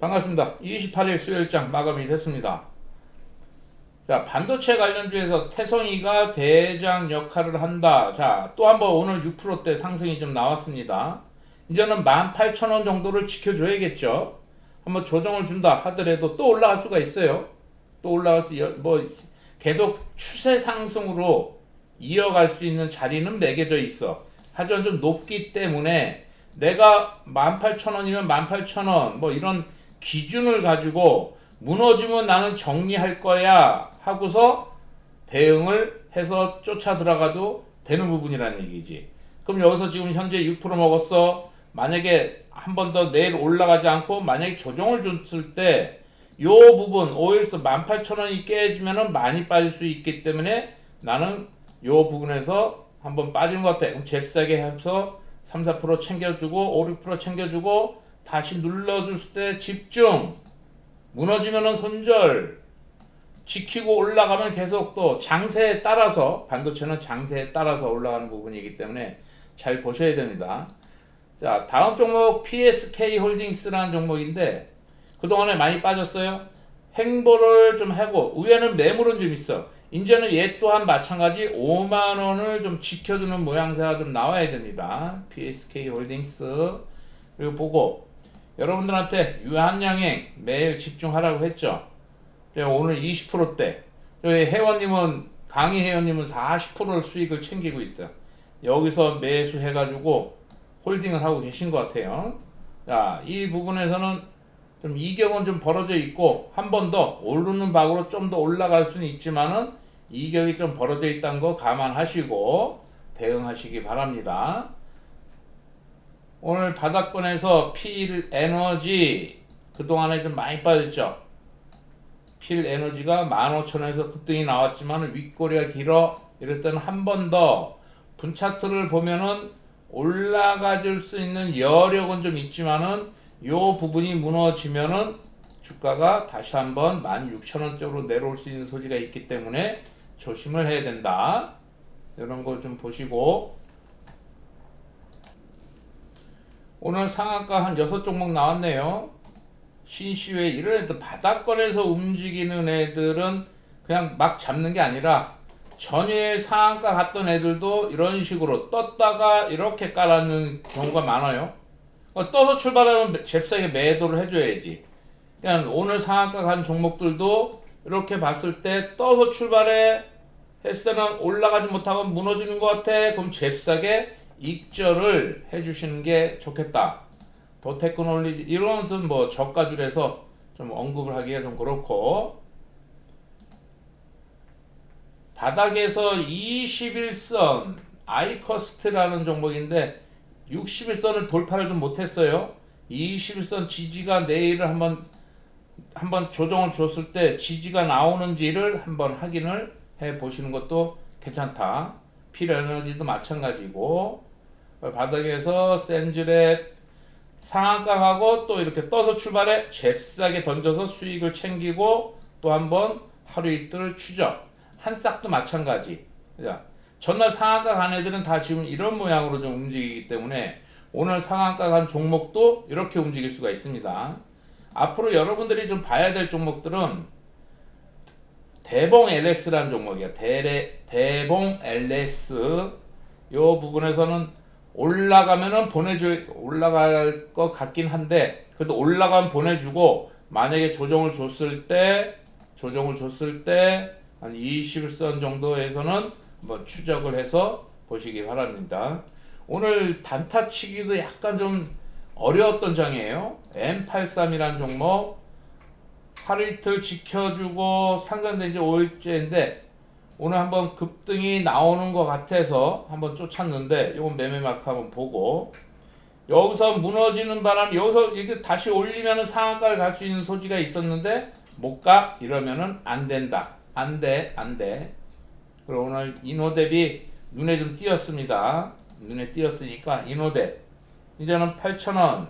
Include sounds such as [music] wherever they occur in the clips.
반갑습니다. 28일 수요일장 마감이 됐습니다. 자, 반도체 관련주에서 태성이가 대장 역할을 한다. 자, 또 한번 오늘 6%대 상승이 좀 나왔습니다. 이제는 18,000원 정도를 지켜줘야겠죠. 한번 조정을 준다 하더라도 또 올라갈 수가 있어요. 또 올라갈 수, 여- 뭐, 계속 추세 상승으로 이어갈 수 있는 자리는 매겨져 있어. 하지만 좀 높기 때문에 내가 18,000원이면 18,000원 뭐 이런 기준을 가지고 무너지면 나는 정리할 거야 하고서 대응을 해서 쫓아 들어가도 되는 부분이라는 얘기지. 그럼 여기서 지금 현재 6% 먹었어. 만약에 한 번 더 내일 올라가지 않고 만약에 조정을 줬을 때 요 부분 오일스 18,000원이 깨지면은 많이 빠질 수 있기 때문에 나는 요 부분에서 한번 빠진 것 같아. 그럼 잽싸게 해서 3, 4% 챙겨주고 5, 6% 챙겨주고 다시 눌러줄 때 집중. 무너지면은 손절. 지키고 올라가면 계속 또 장세에 따라서 반도체는 장세에 따라서 올라가는 부분이기 때문에 잘 보셔야 됩니다. 자, 다음 종목 PSK 홀딩스라는 종목인데 그동안에 많이 빠졌어요. 행보를 좀 하고 위에는 매물은 좀 있어. 이제는 얘 또한 마찬가지 5만 원을 좀 지켜주는 모양새가 좀 나와야 됩니다. PSK 홀딩스 그리고 보고 여러분들한테 유한양행 매일 집중하라고 했죠. 제가 오늘 20%대 저희 회원님은 강희 회원님은 40%를 수익을 챙기고 있다. 여기서 매수해가지고 홀딩을 하고 계신 것 같아요. 자, 이 부분에서는 좀 이격은 좀 벌어져 있고 한 번 더 오르는 박으로 좀 더 올라갈 수는 있지만은 이격이 좀 벌어져 있다는 거 감안하시고 대응하시기 바랍니다. 오늘 바닥권에서 필 에너지 그동안에 좀 많이 빠졌죠. 필 에너지가 15,000원에서 급등이 나왔지만 윗꼬리가 길어 때는 한번 더 분차트를 보면은 올라가 줄 수 있는 여력은 좀 있지만은 요 부분이 무너지면은 주가가 다시 한번 16,000원 쪽으로 내려올 수 있는 소지가 있기 때문에 조심을 해야 된다. 이런 걸 좀 보시고 오늘 상한가 한 6종목 나왔네요. 신시회 이런 애들 바닥권에서 움직이는 애들은 그냥 막 잡는 게 아니라 전일 상한가 갔던 애들도 이런 식으로 떴다가 이렇게 깔아놓는 경우가 많아요. 어, 떠서 출발하면 잽싸게 매도를 해줘야지. 그냥 오늘 상한가 간 종목들도 이렇게 봤을 때 떠서 출발해 했을 때는 올라가지 못하고 무너지는 것 같아. 그럼 잽싸게 익절을 해주시는 게 좋겠다. 도테크놀리지 이런 것은 뭐 저가줄에서 좀 언급을 하기가 좀 그렇고 바닥에서 21선 아이커스트라는 종목인데 61선을 돌파를 좀 못했어요. 21선 지지가 내일을 한번 한번 조정을 줬을 때 지지가 나오는지를 한번 확인을 해 보시는 것도 괜찮다. 필에너지도 마찬가지고 바닥에서 센즈렛 상한가 가고 또 이렇게 떠서 출발해 잽싸게 던져서 수익을 챙기고 또 한번 하루 이틀 추적 한 싹도 마찬가지. 자, 전날 상한가 간 애들은 다 지금 이런 모양으로 좀 움직이기 때문에 오늘 상한가 간 종목도 이렇게 움직일 수가 있습니다. 앞으로 여러분들이 좀 봐야 될 종목들은 대봉 LS라는 종목이야. 대레, 대봉 LS 요 부분에서는 올라가면은 보내줘 올라갈 것 같긴 한데 그래도 올라가면 보내주고 만약에 조정을 줬을 때 조정을 줬을 때 한 21선 정도에서는 한번 추적을 해서 보시기 바랍니다. 오늘 단타치기도 약간 좀 어려웠던 장이에요. M83이라는 종목 하루 이틀 지켜주고 상장된 지 5일째인데 오늘 한번 급등이 나오는 것 같아서 한번 쫓았는데 이건 매매 마크 한번 보고. 여기서 무너지는 바람 여기서 이게 다시 올리면은 상한가를 갈 수 있는 소지가 있었는데 못 가? 이러면은 안 된다. 안 돼 안돼. 그리고 오늘 인호 대비 눈에 좀 띄었습니다. 눈에 띄었으니까 인호 대. 이제는 8,000원.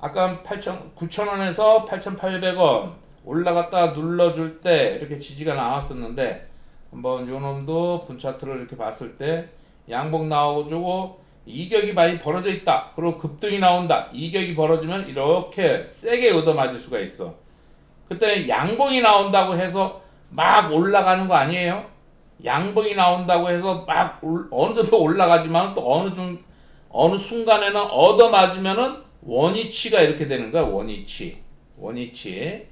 아까 8천 9,000원에서 8,800원. 올라갔다 눌러줄 때 이렇게 지지가 나왔었는데 한번 요 놈도 분차트를 이렇게 봤을 때 양봉 나오고 이격이 많이 벌어져 있다. 그리고 급등이 나온다. 이격이 벌어지면 이렇게 세게 얻어맞을 수가 있어. 그때 양봉이 나온다고 해서 막 올라가는 거 아니에요? 양봉이 나온다고 해서 막 올- 어느 정도 올라가지만 또 어느 중 어느 순간에는 얻어맞으면은 원위치가 이렇게 되는 거야. 원위치. 원위치.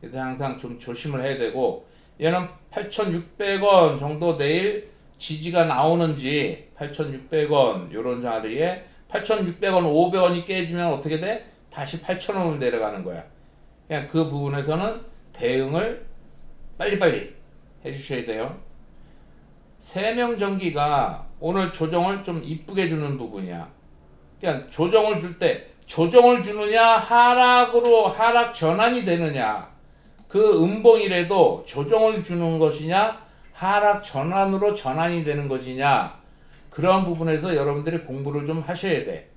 그래서 항상 좀 조심을 해야 되고 얘는 8,600원 정도 내일 지지가 나오는지 8,600원 요런 자리에 8,600원, 500원이 깨지면 어떻게 돼? 다시 8,000원으로 내려가는 거야. 그냥 그 부분에서는 대응을 빨리빨리 해주셔야 돼요. 세명전기가 오늘 조정을 좀 이쁘게 주는 부분이야. 그러니까 조정을 줄 때 조정을 주느냐 하락으로 하락 전환이 되느냐 그 음봉이라도 조정을 주는 것이냐 하락 전환으로 전환이 되는 것이냐 그런 부분에서 여러분들이 공부를 좀 하셔야 돼.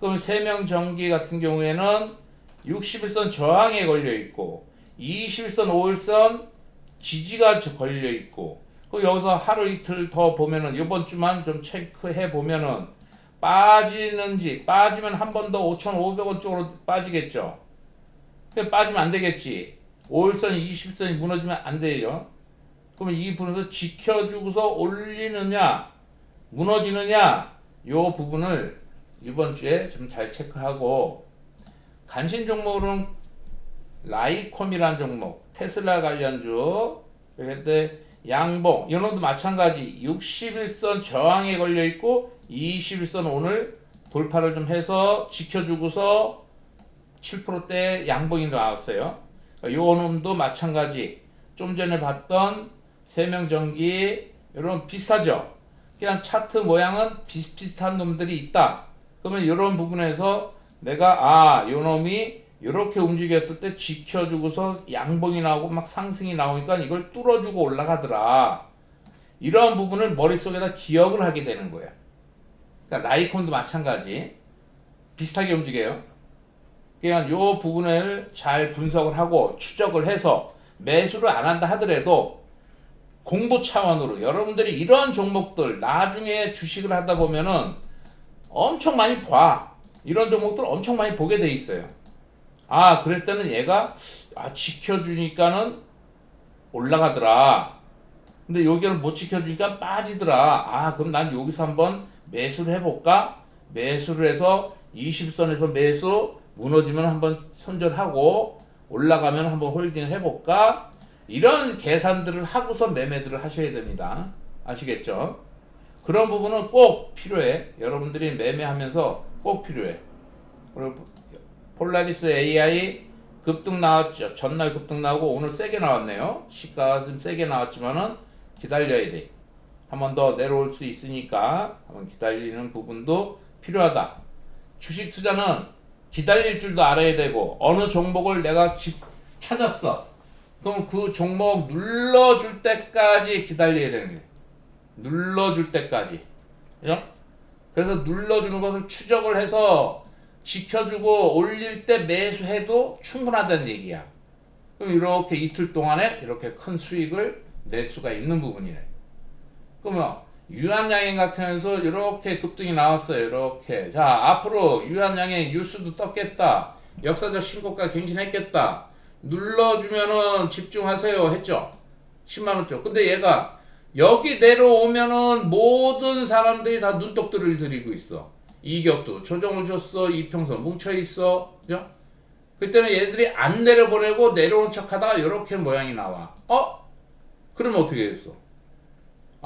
그럼 세명 전기 같은 경우에는 61선 저항에 걸려 있고 21선 5일선 지지가 저- 걸려 있고 그 여기서 하루 이틀 더 보면은 이번 주만 좀 체크해 보면은 빠지는지 빠지면 한 번 더 5,500원 쪽으로 빠지겠죠. 빠지면 안 되겠지. 5일선, 20선이 무너지면 안 돼요. 그러면 이 부분에서 지켜주고서 올리느냐, 무너지느냐, 요 부분을 이번 주에 좀 잘 체크하고 간신 종목으로는 라이콤이라는 종목, 테슬라 관련주, 그때 양봉, 연호도 마찬가지 61선 저항에 걸려 있고 21선 오늘 돌파를 좀 해서 지켜주고서 7%대 양봉이 나왔어요. 요 놈도 마찬가지. 좀 전에 봤던 세명전기 이런 비슷하죠. 그냥 차트 모양은 비슷비슷한 놈들이 있다. 그러면 이런 부분에서 내가 아, 요 놈이 이렇게 움직였을 때 지켜주고서 양봉이 나오고 막 상승이 나오니까 이걸 뚫어주고 올라가더라. 이러한 부분을 머릿속에다 기억을 하게 되는 거야. 그러니까 라이콘도 마찬가지. 비슷하게 움직여요. 그냥 요 부분을 잘 분석을 하고 추적을 해서 매수를 안 한다 하더라도 공부 차원으로 여러분들이 이런 종목들 나중에 주식을 하다 보면은 엄청 많이 봐. 이런 종목들 엄청 많이 보게 돼 있어요. 아, 그럴 때는 얘가 아, 지켜주니까는 올라가더라. 근데 여기를 못 지켜주니까 빠지더라. 아, 그럼 난 여기서 한번 매수를 해볼까? 매수를 해서 20선에서 매수 무너지면 한번 손절하고 올라가면 한번 홀딩 해볼까? 이런 계산들을 하고서 매매들을 하셔야 됩니다. 아시겠죠? 그런 부분은 꼭 필요해. 여러분들이 매매하면서 꼭 필요해. 그리고 폴라리스 AI 급등 나왔죠. 전날 급등 나오고 오늘 세게 나왔네요. 시가가 좀 세게 나왔지만은 기다려야 돼. 한 번 더 내려올 수 있으니까 한번 기다리는 부분도 필요하다. 주식 투자는 기다릴 줄도 알아야 되고 어느 종목을 내가 집 찾았어. 그럼 그 종목 눌러줄 때까지 기다려야 되는 거예요. 눌러줄 때까지. 그죠? 그래서 눌러주는 것을 추적을 해서 지켜주고 올릴 때 매수해도 충분하다는 얘기야. 그럼 이렇게 이틀 동안에 이렇게 큰 수익을 낼 수가 있는 부분이네. 그러면 유한양행 경우서 이렇게 급등이 나왔어요. 이렇게. 자, 앞으로 유한양행 뉴스도 떴겠다. 역사적 신고가 갱신했겠다. 눌러주면은 집중하세요. 했죠? 10만원 쪽. 근데 얘가 여기 내려오면은 모든 사람들이 다 눈독들을 들이고 있어. 이격도 조정을 줬어. 이평선 뭉쳐있어. 그죠? 그때는 얘들이 안 내려보내고 내려온 척 하다가 이렇게 모양이 나와. 어? 그러면 어떻게 됐어?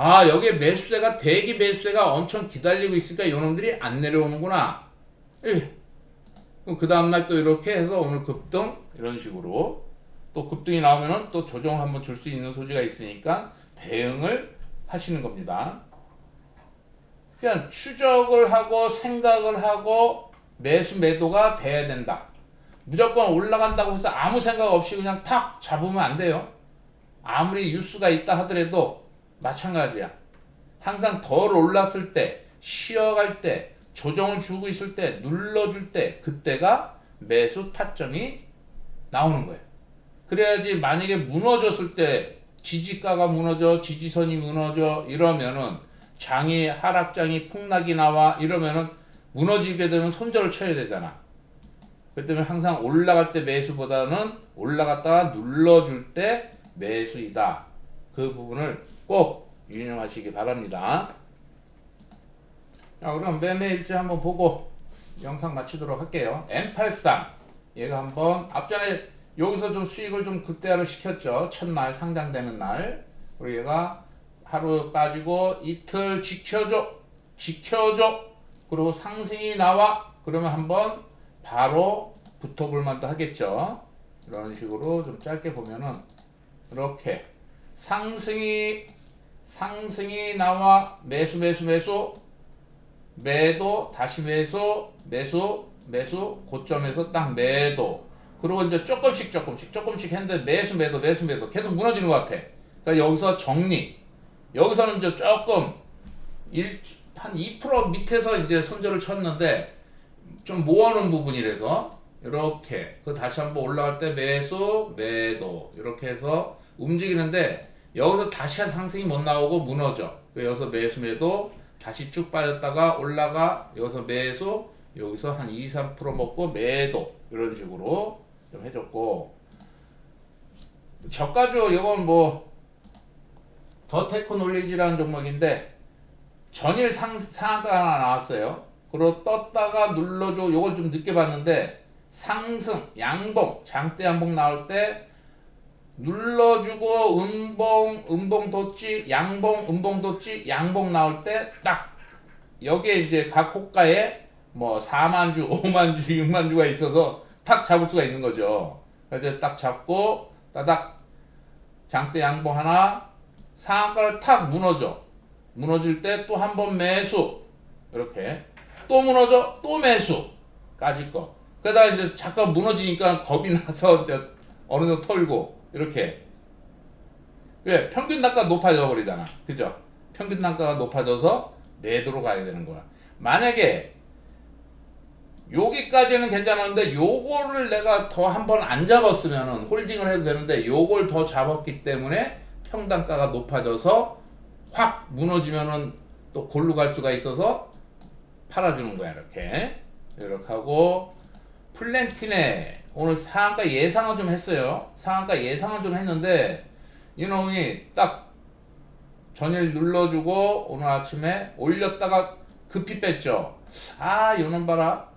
아, 여기에 매수세가, 대기 매수세가 엄청 기다리고 있으니까 이놈들이 안 내려오는구나. 예. 그 다음날 또 이렇게 해서 오늘 급등, 이런 식으로. 또 급등이 나오면은 또 조정을 한번 줄 수 있는 소지가 있으니까 대응을 하시는 겁니다. 그냥 추적을 하고 생각을 하고 매수 매도가 돼야 된다. 무조건 올라간다고 해서 아무 생각 없이 그냥 탁 잡으면 안 돼요. 아무리 뉴스가 있다 하더라도 마찬가지야. 항상 덜 올랐을 때, 쉬어갈 때, 조정을 주고 있을 때, 눌러줄 때, 그때가 매수 타점이 나오는 거예요. 그래야지 만약에 무너졌을 때, 지지가가 무너져, 지지선이 무너져, 이러면은 장이 하락장이 폭락이 나와 이러면은 무너지게 되면 손절을 쳐야 되잖아. 그렇기 때문에 항상 올라갈 때 매수보다는 올라갔다가 눌러줄 때 매수이다. 그 부분을 꼭 유념하시기 바랍니다. 자, 그럼 매매 일지 한번 보고 영상 마치도록 할게요. M83 얘가 한번 앞전에 여기서 좀 수익을 좀 극대화를 시켰죠. 첫날 상장되는 날. 그리고 얘가 하루 빠지고 이틀 지켜줘. 지켜줘. 그리고 상승이 나와. 그러면 한번 바로 붙어볼 만도 하겠죠. 이런 식으로 좀 짧게 보면은 이렇게 상승이 상승이 나와 매수 매수 매수 매도 다시 매수 매수 매수 고점에서 딱 매도. 그리고 이제 조금씩 조금씩 조금씩 했는데 매수 매도 매수 매도 계속 무너지는 것 같아. 그러니까 여기서 정리. 여기서는 이제 조금 일, 한 2% 밑에서 이제 손절을 쳤는데 좀 모아놓은 부분이라서 이렇게 그 다시 한번 올라갈 때 매수 매도. 이렇게 해서 움직이는데 여기서 다시 한 상승이 못 나오고 무너져 그 여기서 매수 매도 다시 쭉 빠졌다가 올라가 여기서 매수 여기서 한 2, 3% 먹고 매도 이런 식으로 좀 해줬고 저가주 이건 뭐 더 테크 놀리지라는 종목인데 전일 상, 상한가 하나 나왔어요. 그리고 떴다가 눌러줘. 요걸 좀 늦게 봤는데 상승, 양봉, 장대 양봉 나올 때 눌러주고 음봉, 음봉 뒀지, 양봉, 음봉 뒀지, 양봉 나올 때 딱 여기에 이제 각 호가에 뭐 4만 주, 5만 주, 6만 [laughs] 주가 있어서 탁 잡을 수가 있는 거죠. 그래서 딱 잡고 따닥 장대 양봉 하나 상한가를 탁 무너져. 무너질 때 또 한 번 매수. 이렇게. 또 무너져. 또 매수. 까짓 거. 그러다 이제 잠깐 무너지니까 겁이 나서 이제 어느 정도 털고. 이렇게. 왜? 평균 단가 높아져 버리잖아. 그죠? 평균 단가가 높아져서 매도로 가야 되는 거야. 만약에 여기까지는 괜찮았는데 요거를 내가 더 한번 안 잡았으면은 홀딩을 해도 되는데 요걸 더 잡았기 때문에 평단가가 높아져서 확 무너지면은 또 골로 갈 수가 있어서 팔아주는 거야 이렇게 이렇게 하고 플랜티네 오늘 상한가 예상을 좀 했어요. 상한가 예상을 좀 했는데 이놈이 딱 전일 눌러주고 오늘 아침에 올렸다가 급히 뺐죠. 아 이놈 봐라.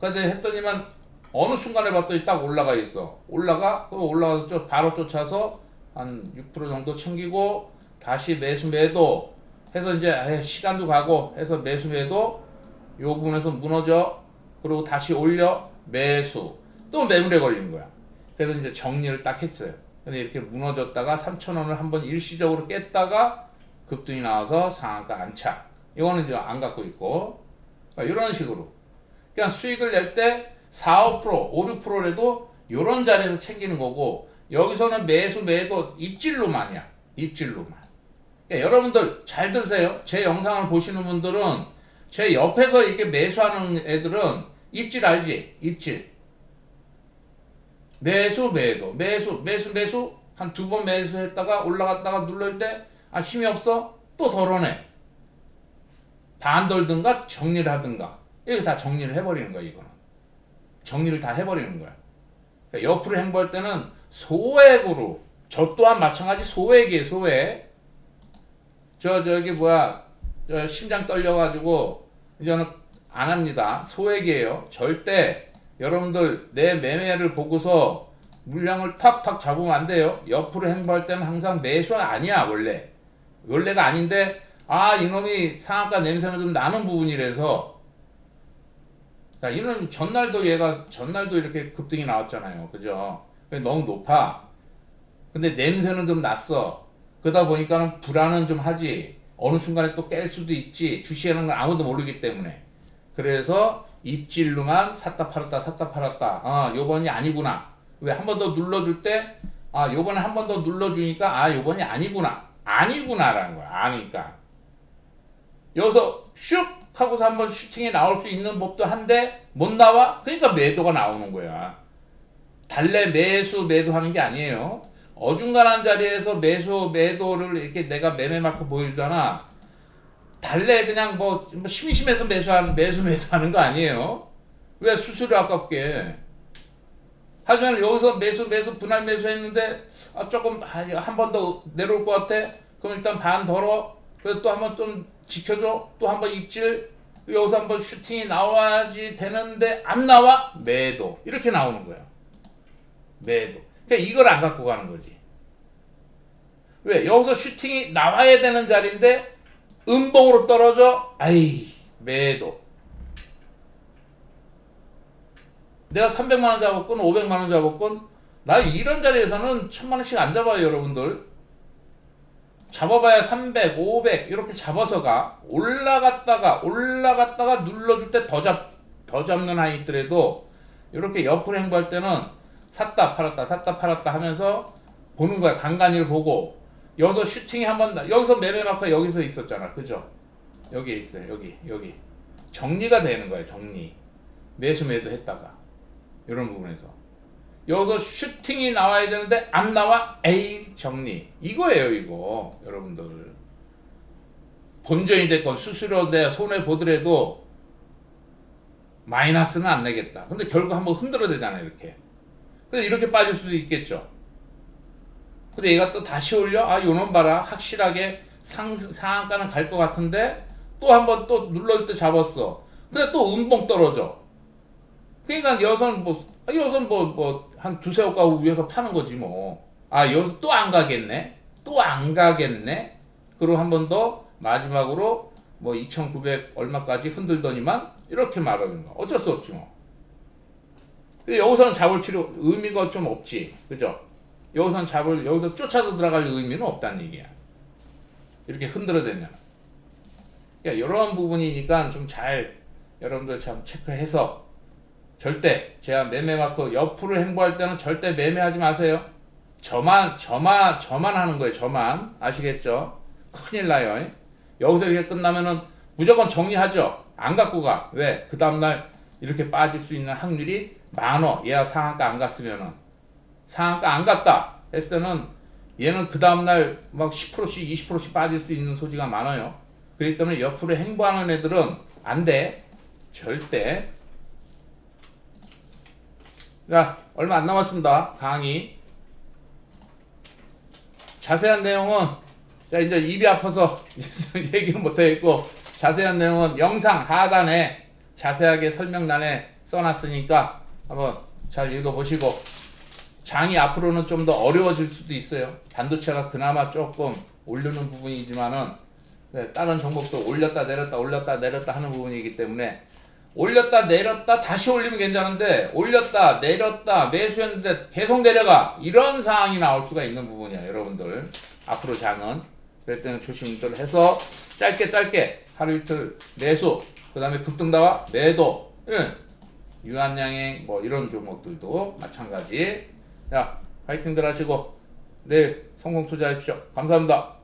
근데 했더니만 어느 순간에 봤더니 딱 올라가 있어. 올라가? 그럼 올라가서 저 바로 쫓아서 한 6% 정도 챙기고 다시 매수 매도 해서 이제 에이, 시간도 가고 해서 매수 매도 요 부분에서 무너져. 그리고 다시 올려 매수 또 매물에 걸린 거야 그래서 이제 정리를 딱 했어요 근데 이렇게 무너졌다가 3,000원을 한번 일시적으로 깼다가 급등이 나와서 상한가 안착 이거는 이제 안 갖고 있고 그러니까 이런 식으로 그냥 수익을 낼 때 4, 5%, 5, 6%라도 이런 자리에서 챙기는 거고 여기서는 매수 매도 입질로만이야. 입질로만. 그러니까 여러분들 잘 들으세요. 제 영상을 보시는 분들은 제 옆에서 이렇게 매수하는 애들은 입질 알지? 입질. 매수 매도. 매수 매수 매수. 한 두 번 매수했다가 올라갔다가 눌릴 때 아 힘이 없어? 또 덜어내. 반돌든가 정리를 하든가. 이거 다 정리를 해버리는 거야 이거는. 정리를 다 해버리는 거야. 그러니까 옆으로 행보할 때는 소액으로 저 또한 마찬가지 소액이에요 소액. 저 저기 뭐야 저 심장 떨려가지고 이제는 안 합니다. 소액이에요. 절대 여러분들 내 매매를 보고서 물량을 탁탁 잡으면 안 돼요 옆으로 행보할 때는 항상 매수 아니야 원래 원래가 아닌데 아 이놈이 상한가 냄새는 좀 나는 부분이라서 자 이놈 전날도 얘가 전날도 이렇게 급등이 나왔잖아요 그죠 너무 높아. 근데 냄새는 좀 났어. 그러다 보니까는 불안은 좀 하지. 어느 순간에 또 깰 수도 있지. 주시하는 걸 아무도 모르기 때문에. 그래서 입질로만 샀다 팔았다 샀다 팔았다. 아, 요번이 아니구나. 왜 한 번 더 눌러줄 때, 아, 요번에 한 번 더 눌러주니까, 아, 요번이 아니구나. 아니구나라는 거야. 아니까. 여기서 슉 하고서 한번 슈팅에 나올 수 있는 법도 한데 못 나와? 그러니까 매도가 나오는 거야. 달래 매수 매도하는 게 아니에요. 어중간한 자리에서 매수 매도를 이렇게 내가 매매 마크 보여주잖아. 달래 그냥 뭐, 뭐 심심해서 매수하는 매수 매수하는 거 아니에요? 왜 수수료 아깝게? 하지만 여기서 매수 매수 분할 매수했는데 아, 조금 한 번 더 내려올 것 같아. 그럼 일단 반 덜어. 그래서 또 한 번 좀 지켜줘. 또 한 번 입질. 여기서 한번 슈팅이 나와야지 되는데 안 나와 매도 이렇게 나오는 거야. 매도. 그러니까 이걸 안 갖고 가는 거지. 왜 여기서 슈팅이 나와야 되는 자리인데 음봉으로 떨어져. 아이. 매도. 내가 300만 원 잡았건 500만 원 잡았건 나 이런 자리에서는 천만 원씩 안 잡아요 여러분들. 잡아봐야 300, 500 이렇게 잡아서 가. 올라갔다가 올라갔다가 눌러줄 때 더 잡 더 잡는 한이 있더라도 이렇게 옆으로 행보할 때는 샀다 팔았다 샀다 팔았다 하면서 보는 거야. 간간히를 보고 여기서 슈팅이 한번 여기서 매매 마크 여기서 있었잖아. 그죠? 여기에 있어요. 여기 여기. 정리가 되는 거야 정리. 매수 매도 했다가. 이런 부분에서. 여기서 슈팅이 나와야 되는데 안 나와? 에이 정리. 이거예요 이거. 여러분들. 본전이 됐건 수수료 내 손해 보더라도 마이너스는 안 내겠다. 근데 결국 한번 흔들어야 되잖아요 이렇게. 근데 이렇게 빠질 수도 있겠죠 근데 얘가 또 다시 올려 아 요놈 봐라 확실하게 상, 상한가는 갈 것 같은데 또 한번 또 눌러줄 때 잡았어 근데 또 음봉 떨어져 그러니까 여선 뭐 아, 여선 뭐 뭐 한 두세 억가 위에서 파는 거지 뭐. 아 여기서 또 안 가겠네. 또 안 가겠네. 그리고 한 번 더 마지막으로 뭐 2,900 얼마까지 흔들더니만 이렇게 말하는 거. 어쩔 수 없지 뭐. 근데 여기서는 잡을 필요 의미가 좀 없지. 그죠? 여기서는 잡을 여기서 쫓아서 들어갈 의미는 없다는 얘기야. 이렇게 흔들어대면. 그러니까 이런 부분이니까 좀 잘 여러분들 참 체크해서 절대 제가 매매 마크 옆으로 행보할 때는 절대 매매하지 마세요. 저만 저만 저만 하는 거예요. 저만 아시겠죠? 큰일 나요. 여기서 이렇게 끝나면은 무조건 정리하죠. 안 갖고 가. 왜? 그 다음 날 이렇게 빠질 수 있는 확률이 많어. 얘가 상한가 안 갔으면은 상한가 안 갔다 했을 때는 얘는 그 다음 날 막 10%씩 20%씩 빠질 수 있는 소지가 많아요. 그렇기 때문에 옆으로 행보하는 애들은 안 돼. 절대. 자, 얼마 안 남았습니다. 강의. 자세한 내용은 자 이제 입이 아파서 [laughs] 얘기는 못하겠고 자세한 내용은 영상 하단에 자세하게 설명란에 써놨으니까 한번 잘 읽어보시고 장이 앞으로는 좀 더 어려워질 수도 있어요. 반도체가 그나마 조금 오르는 부분이지만은 네, 다른 종목도 올렸다 내렸다 올렸다 내렸다 하는 부분이기 때문에 올렸다 내렸다 다시 올리면 괜찮은데 올렸다 내렸다 매수했는데 계속 내려가 이런 상황이 나올 수가 있는 부분이야 여러분들 앞으로 장은 그럴 때는 조심들 해서 짧게 짧게 하루 이틀 매수 그 다음에 급등다와 매도 예. 유한양행 뭐 이런 종목들도 마찬가지 자 파이팅들 하시고 내일 성공 투자하십시오. 감사합니다